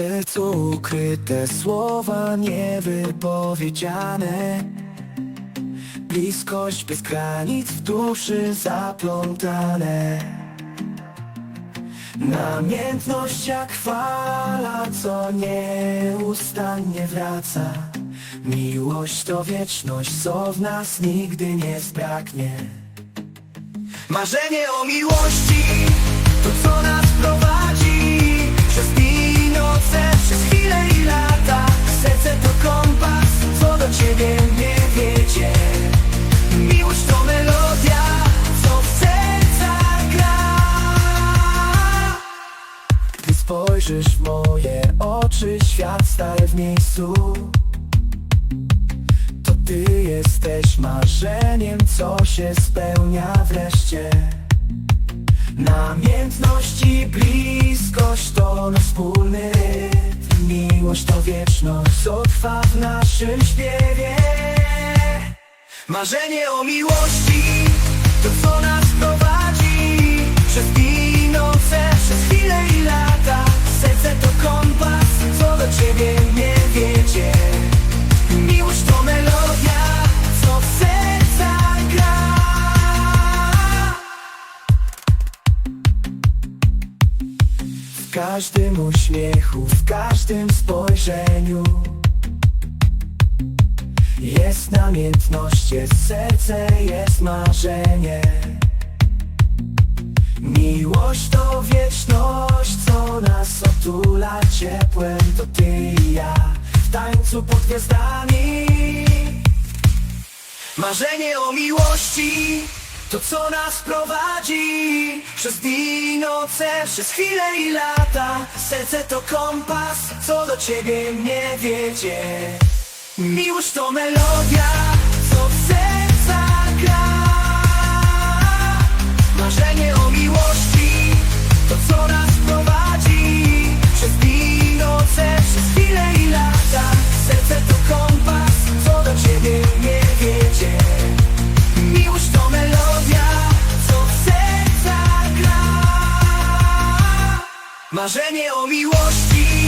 sercu ukryte słowa niewypowiedziane. Bliskość bez granic w duszy zaplątane. Namiętność jak fala, co nieustannie wraca. Miłość to wieczność, co w nas nigdy nie zbraknie. Marzenie o miłości to co nas w moje oczy, świat staje w miejscu. To ty jesteś marzeniem, co się spełnia wreszcie. Namiętność i bliskość to nasz wspólny rytm. Miłość to wieczność, co trwa w naszym śpiewie. Marzenie o miłości to co nas W każdym uśmiechu, w każdym spojrzeniu Jest namiętność, jest serce, jest marzenie. Miłość to wieczność, co nas otula ciepłem To ty i ja w tańcu pod gwiazdami. Marzenie o miłości to co nas prowadzi Przez dni i noce, przez chwile i lata? Serce to kompas, co do ciebie mnie wiedzie. Miłość to melodia, Marzenie o miłości